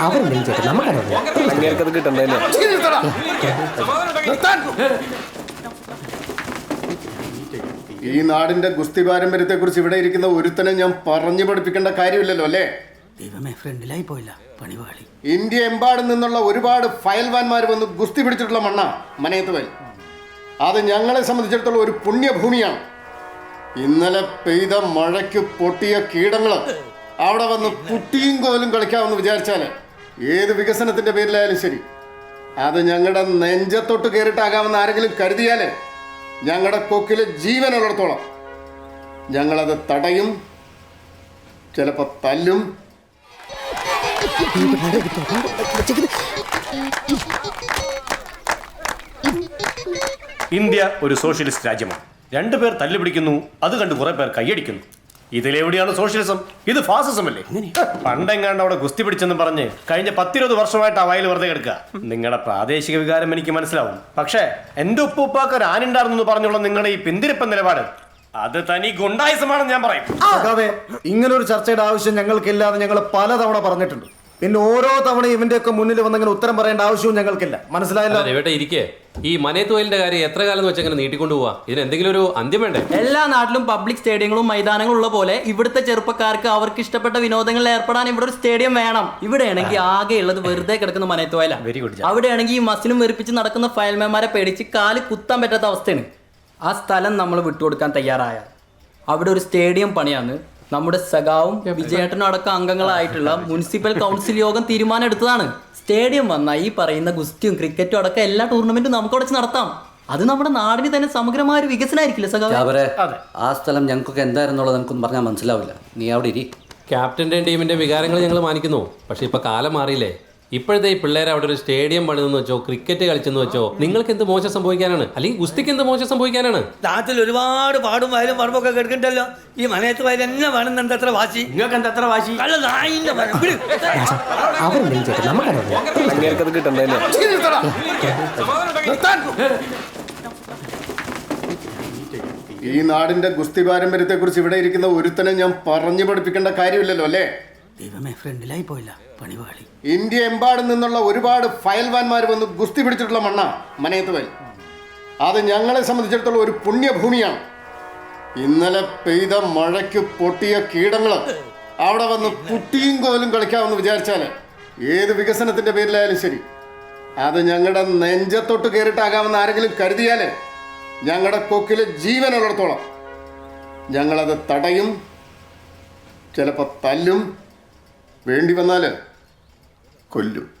അവരെന്തെങ്കിലും ചേട്ടാ നമുക്കറിയാം അങ്ങേർക്കത് ഈ നാടിന്റെ ഗുസ്തി പാരമ്പര്യത്തെ കുറിച്ച് ഇവിടെ ഇരിക്കുന്ന ഒരുത്തനെ ഞാൻ പറഞ്ഞു പഠിപ്പിക്കേണ്ട കാര്യമില്ലല്ലോ അല്ലേ? ദൈവമേ ഫ്രണ്ടിലായി പോയില്ല പണിപാളി. ഇന്ത്യ എമ്പാടും നിന്നുള്ള ഒരുപാട് ഫയൽവാന്മാർ വന്ന് ഗുസ്തി പിടിച്ചിട്ടുള്ള മണ്ണ മനയത്ത് വയൽ അത് ഞങ്ങളെ സംബന്ധിച്ചിടത്തോളം ഒരു പുണ്യഭൂമിയാണ്. ഇന്നലെ പെയ്ത മഴയ്ക്ക് പൊട്ടിയ കീടങ്ങൾ അവിടെ വന്ന് കുട്ടിയും കോലും കളിക്കാമെന്ന് വിചാരിച്ചാൽ ഏത് വികസനത്തിന്റെ പേരിലായാലും ശരി. അത് ഞങ്ങളുടെ നെഞ്ചത്തൊട്ട് കയറിയിട്ടാകാമെന്ന് ആരെങ്കിലും കരുതിയാൽ ഞങ്ങളുടെ കൊക്കിലെ ജീവനുള്ളിടത്തോളം ഞങ്ങളത് തടയും ചിലപ്പോൾ തല്ലും. ഇന്ത്യ ഒരു സോഷ്യലിസ്റ്റ് രാജ്യമാണ്. രണ്ടുപേർ തല്ലുപിടിക്കുന്നു അത് കണ്ട് കുറെ പേർ കൈയടിക്കുന്നു. ഇതിലെവിടെയാണ് സോഷ്യലിസം? ഇത് ഫാസിസം അല്ലേ? പണ്ടെങ്ങാണ്ട് അവിടെ ഗുസ്തി പിടിച്ചെന്ന് പറഞ്ഞ് കഴിഞ്ഞ പത്തിരുപത് വർഷമായിട്ട് ആ വയൽ വെറുതെ കിടക്കുക. നിങ്ങളുടെ പ്രാദേശിക വികാരം എനിക്ക് മനസ്സിലാവും. പക്ഷേ എന്റെ ഉപ്പുപ്പാക്ക് ഒരു ആനുണ്ടായിരുന്നു എന്ന് പറഞ്ഞുള്ള നിങ്ങളുടെ ഈ പിന്തിരിപ്പൻ നിലപാട് അത് തനി ഗുണ്ടായുസമാണെന്ന് ഞാൻ പറയും. ഇങ്ങനൊരു ചർച്ചയുടെ ആവശ്യം ഞങ്ങൾക്കില്ലാതെ ഞങ്ങൾ പലതവണ പറഞ്ഞിട്ടുണ്ട്. പിന്നെ ഓരോ തവണ ഇവന്റെയൊക്കെ മുന്നിൽ വന്നിങ്ങനെ ഉത്തരം പറയേണ്ട ആവശ്യവും ഞങ്ങൾക്കില്ല. മനസ്സിലായല്ലോ? ഇവിടെ ഇരിക്കേ. ഈ മനയത്തോയിലിന്റെ കാര്യം എത്ര കാലം വെച്ച് അങ്ങനെ നീട്ടിക്കൊണ്ടു പോവാ? ഇതിന് എന്തെങ്കിലും ഒരു അന്ത്യം വേണ്ടേ? എല്ലാ നാട്ടിലും പബ്ലിക് സ്റ്റേഡിയങ്ങളും മൈതാനങ്ങളും ഉള്ള പോലെ ഇവിടുത്തെ ചെറുപ്പക്കാർക്ക് അവർക്ക് ഇഷ്ടപ്പെട്ട വിനോദങ്ങളിൽ ഏർപ്പെടാൻ ഇവിടെ ഒരു സ്റ്റേഡിയം വേണം. ഇവിടെയാണെങ്കിൽ ആകെ ഉള്ളത് വെറുതെ കിടക്കുന്ന മനയത്തുവല വെരി ഗുഡ് അവിടെയാണെങ്കിൽ ഈ മസിലും വെറുപ്പിച്ച് നടക്കുന്ന ഫയൽമാന്മാരെ പേടിച്ച് കാൽ കുത്താൻ പറ്റാത്ത അവസ്ഥയാണ്. ആ സ്ഥലം നമ്മൾ വിട്ടുകൊടുക്കാൻ തയ്യാറായ അവിടെ ഒരു സ്റ്റേഡിയം പണിയാന്ന് നമ്മുടെ സഖാവും വിജയേട്ടനും അടക്കം അംഗങ്ങളായിട്ടുള്ള മുനിസിപ്പൽ കൗൺസിൽ യോഗം തീരുമാനം എടുത്തതാണ് സ്റ്റേഡിയം വന്ന ഈ പറയുന്ന ഗുസ്തിയും ക്രിക്കറ്റും അടക്കം എല്ലാ ടൂർണമെന്റും നമുക്ക് അടച്ച് നടത്താം. അത് നമ്മുടെ നാടിന് തന്നെ സമഗ്രമായ ഒരു വികസനമായിരിക്കില്ല സഖാവ്? ആ സ്ഥലം ഞങ്ങൾക്കൊക്കെ എന്തായിരുന്നുള്ളത് നമുക്കൊന്നും പറഞ്ഞാൽ മനസ്സിലാവില്ല. നീ അവിടെ ഇരി. ക്യാപ്റ്റന്റെ ടീമിന്റെ വികാരങ്ങൾ ഞങ്ങൾ മാനിക്കുന്നു. പക്ഷെ ഇപ്പൊ കാലം മാറിയില്ലേ? ഇപ്പോഴത്തെ ഈ പിള്ളേരെ അവിടെ ഒരു സ്റ്റേഡിയം പണിതെന്ന് വെച്ചോ ക്രിക്കറ്റ് കളിച്ചെന്ന് വെച്ചോ നിങ്ങൾക്ക് എന്ത് മോശം സംഭവിക്കാനാണ്? അല്ലെങ്കിൽ ഗുസ്തിക്ക് എന്ത് മോശം സംഭവിക്കാനാണ്? നാട്ടിൽ ഒരുപാട് പാടും വയലും പറമ്പൊക്കെ കേൾക്കണ്ടല്ലോ ഈ മനയത്ത് വയൽ എന്നെ വേണം എത്ര വാശി? നിങ്ങൾക്ക് എന്താ എത്ര വാശി? നായിന്റെ. അവരെന്തെങ്കിലും ചേട്ടാ ഈ നാടിന്റെ ഗുസ്തി പാരമ്പര്യത്തെ കുറിച്ച് ഇവിടെ ഇരിക്കുന്ന ഒരുത്തനെ ഞാൻ പറഞ്ഞു പഠിപ്പിക്കേണ്ട കാര്യമില്ലല്ലോ അല്ലേ? ദൈവമേ ഫ്രണ്ടിലായി പോയില്ല. പണിപാളി ഇന്ത്യ എമ്പാടും നിന്നുള്ള ഒരുപാട് ഫയൽവാന്മാർ വന്ന് ഗുസ്തി പിടിച്ചിട്ടുള്ള മണ്ണ മനയത്ത് വയൽ അത് ഞങ്ങളെ സംബന്ധിച്ചിടത്തോളം ഒരു പുണ്യഭൂമിയാണ്. ഇന്നലെ പെയ്ത മഴയ്ക്ക് പൊട്ടിയ കീടങ്ങൾ അവിടെ വന്ന് കുട്ടിയും കോലും കളിക്കാമെന്ന് വിചാരിച്ചാൽ ഏത് വികസനത്തിന്റെ പേരിലായാലും ശരി. അത് ഞങ്ങളുടെ നെഞ്ചത്തൊട്ട് കയറിയിട്ടാകാമെന്ന് ആരെങ്കിലും കരുതിയാൽ ഞങ്ങളുടെ കൊക്കിലെ ജീവനുള്ളിടത്തോളം ഞങ്ങളത് തടയും ചിലപ്പോൾ തല്ലും വേണ്ടി വന്നാൽ കൊല്ലും.